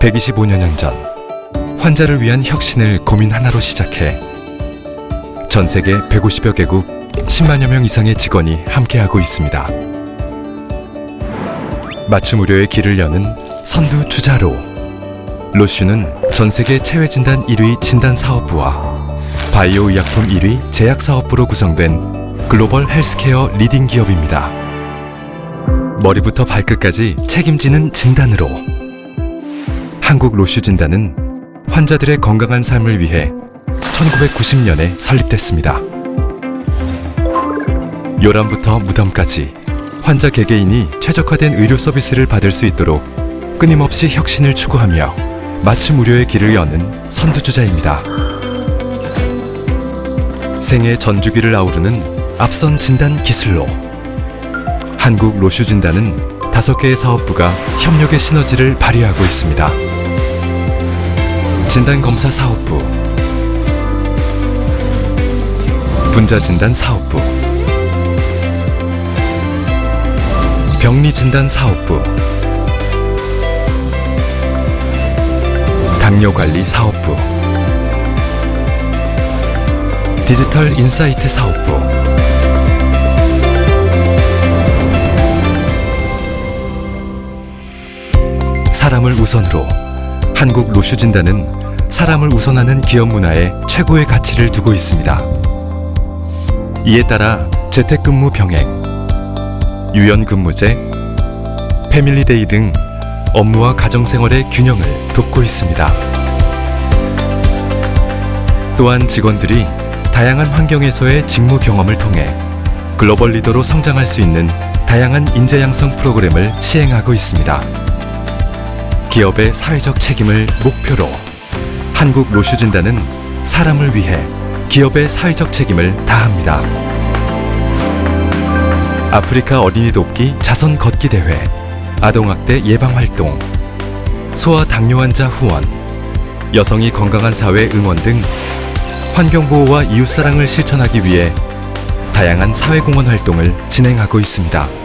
125년 전 환자를 위한 혁신을 고민 하나로 시작해 전 세계 150여 개국 10만여 명 이상의 직원이 함께하고 있습니다. 맞춤 의료의 길을 여는 선두 주자로 로슈는 전 세계 체외 진단 1위 진단 사업부와 바이오 의약품 1위 제약 사업부로 구성된 글로벌 헬스케어 리딩 기업입니다. 머리부터 발끝까지 책임지는 진단으로 한국 로슈 진단은 환자들의 건강한 삶을 위해 1990년에 설립됐습니다. 요람부터 무덤까지 환자 개개인이 최적화된 의료 서비스를 받을 수 있도록 끊임없이 혁신을 추구하며 맞춤 의료의 길을 여는 선두주자입니다. 생애 전주기를 아우르는 앞선 진단 기술로 한국 로슈 진단은 다섯 개의 사업부가 협력의 시너지를 발휘하고 있습니다. 진단검사 사업부. 분자진단 사업부. 병리진단 사업부. 당뇨관리 사업부. 디지털 인사이트 사업부. 사람을 우선으로 한국 로슈 진단은 사람을 우선하는 기업 문화에 최고의 가치를 두고 있습니다. 이에 따라 재택근무 병행, 유연근무제, 패밀리데이 등 업무와 가정생활의 균형을 돕고 있습니다. 또한 직원들이 다양한 환경에서의 직무 경험을 통해 글로벌 리더로 성장할 수 있는 다양한 인재 양성 프로그램을 시행하고 있습니다. 기업의 사회적 책임을 목표로 한국 로슈 진단은 사람을 위해 기업의 사회적 책임을 다합니다. 아프리카 어린이 돕기 자선 걷기 대회, 아동학대 예방 활동, 소아 당뇨 환자 후원, 여성이 건강한 사회 응원 등 환경 보호와 이웃 사랑을 실천하기 위해 다양한 사회공헌 활동을 진행하고 있습니다.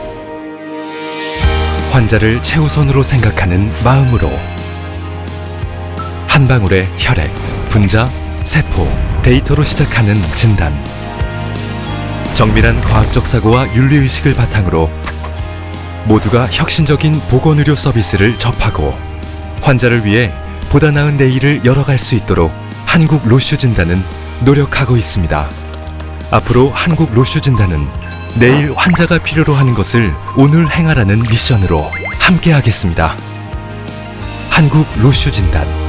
환자를 최우선으로 생각하는 마음으로 한 방울의 혈액, 분자, 세포, 데이터로 시작하는 진단. 정밀한 과학적 사고와 윤리의식을 바탕으로 모두가 혁신적인 보건의료 서비스를 접하고 환자를 위해 보다 나은 내일을 열어갈 수 있도록 한국 로슈 진단은 노력하고 있습니다. 앞으로 한국 로슈 진단은 내일 환자가 필요로 하는 것을 오늘 행하라는 미션으로 함께하겠습니다. 한국 로슈 진단